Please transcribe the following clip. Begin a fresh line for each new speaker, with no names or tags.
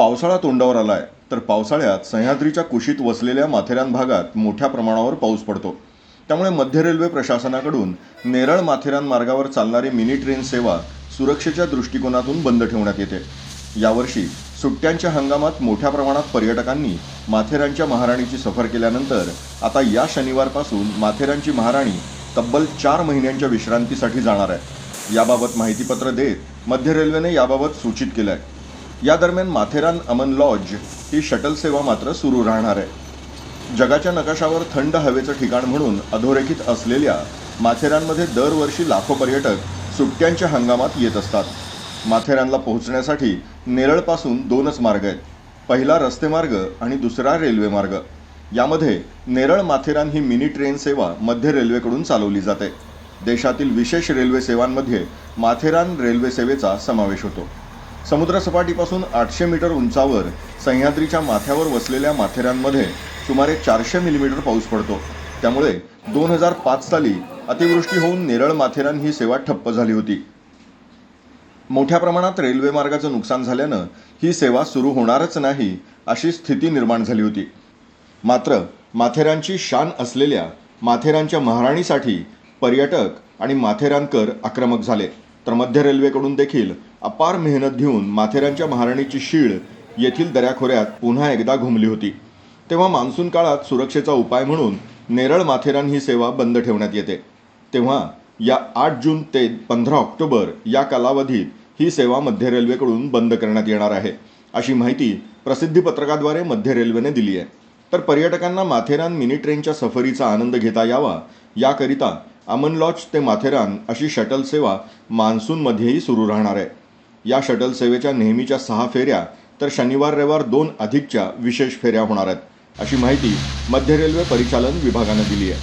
पावसाळा तोंडावर आलाय तर पावसाळ्यात सह्याद्रीच्या कुशीत वसलेल्या माथेरान भागात मोठ्या प्रमाणावर पाऊस पडतो. त्यामुळे मध्य रेल्वे प्रशासनाकडून नेरळ माथेरान मार्गावर चालणारी मिनी ट्रेन सेवा सुरक्षेच्या दृष्टिकोनातून बंद ठेवण्यात येते. यावर्षी सुट्ट्यांच्या हंगामात मोठ्या प्रमाणात पर्यटकांनी माथेरानच्या महाराणीची सफर केल्यानंतर आता या शनिवारपासून माथेरानची महाराणी तब्बल चार महिन्यांच्या विश्रांतीसाठी जाणार आहे. याबाबत माहितीपत्र देत मध्य रेल्वेने याबाबत सूचित केलं आहे या दरम्यान माथेरान अमन लॉज ही शटल सेवा मात्र सुरू राहणार आहे. जगाच्या नकाशावर थंड हवेचं ठिकाण म्हणून अधोरेखित असलेल्या माथेरानमध्ये दरवर्षी लाखो पर्यटक सुट्ट्यांच्या हंगामात येत असतात. माथेरानला पोहोचण्यासाठी नेरळपासून दोनच मार्ग आहेत. पहिला रस्ते मार्ग आणि दुसरा रेल्वे मार्ग. यामध्ये नेरळ माथेरान ही मिनी ट्रेन सेवा मध्य रेल्वेकडून चालवली जाते. देशातील विशेष रेल्वे सेवांमध्ये माथेरान रेल्वे सेवेचा समावेश होतो. समुद्रसपाटीपासून आठशे मीटर उंचावर सह्याद्रीच्या माथ्यावर वसलेल्या माथेरानमध्ये सुमारे चारशे मिलीमीटर पाऊस पडतो. त्यामुळे दोन हजार पाच साली अतिवृष्टी होऊन नेरळ माथेरान ही सेवा ठप्प झाली होती. मोठ्या प्रमाणात रेल्वे मार्गाचं नुकसान झाल्यानं ही सेवा सुरू होणारच नाही अशी स्थिती निर्माण झाली होती. मात्र माथेरानची शान असलेल्या माथेरानच्या महाराणीसाठी पर्यटक आणि माथेरानकर आक्रमक झाले. तर मध्य रेल्वेकडून देखील अपार मेहनत घेऊन माथेरानच्या महाराणीची शीळ येथील दऱ्याखोऱ्यात पुन्हा एकदा घुमली होती. तेव्हा मान्सून काळात सुरक्षेचा उपाय म्हणून नेरळ माथेरान ही सेवा बंद ठेवण्यात येते. तेव्हा या आठ जून ते पंधरा ऑक्टोबर या कालावधीत ही सेवा मध्य रेल्वेकडून बंद करण्यात येणार आहे अशी माहिती प्रसिद्धीपत्रकाद्वारे मध्य रेल्वेने दिली आहे. तर पर्यटकांना माथेरान मिनी ट्रेनच्या सफरीचा आनंद घेता यावा याकरिता अमन लॉज ते माथेरान अशी शटल सेवा मान्सूनमध्येही सुरू राहणार आहे. या शटल सेवेच्या नेहमीच्या सहा फेऱ्या तर शनिवार रविवार दोन अधिकच्या विशेष फेऱ्या होणार आहेत अशी माहिती मध्य रेल्वे परिचालन विभागानं दिली आहे.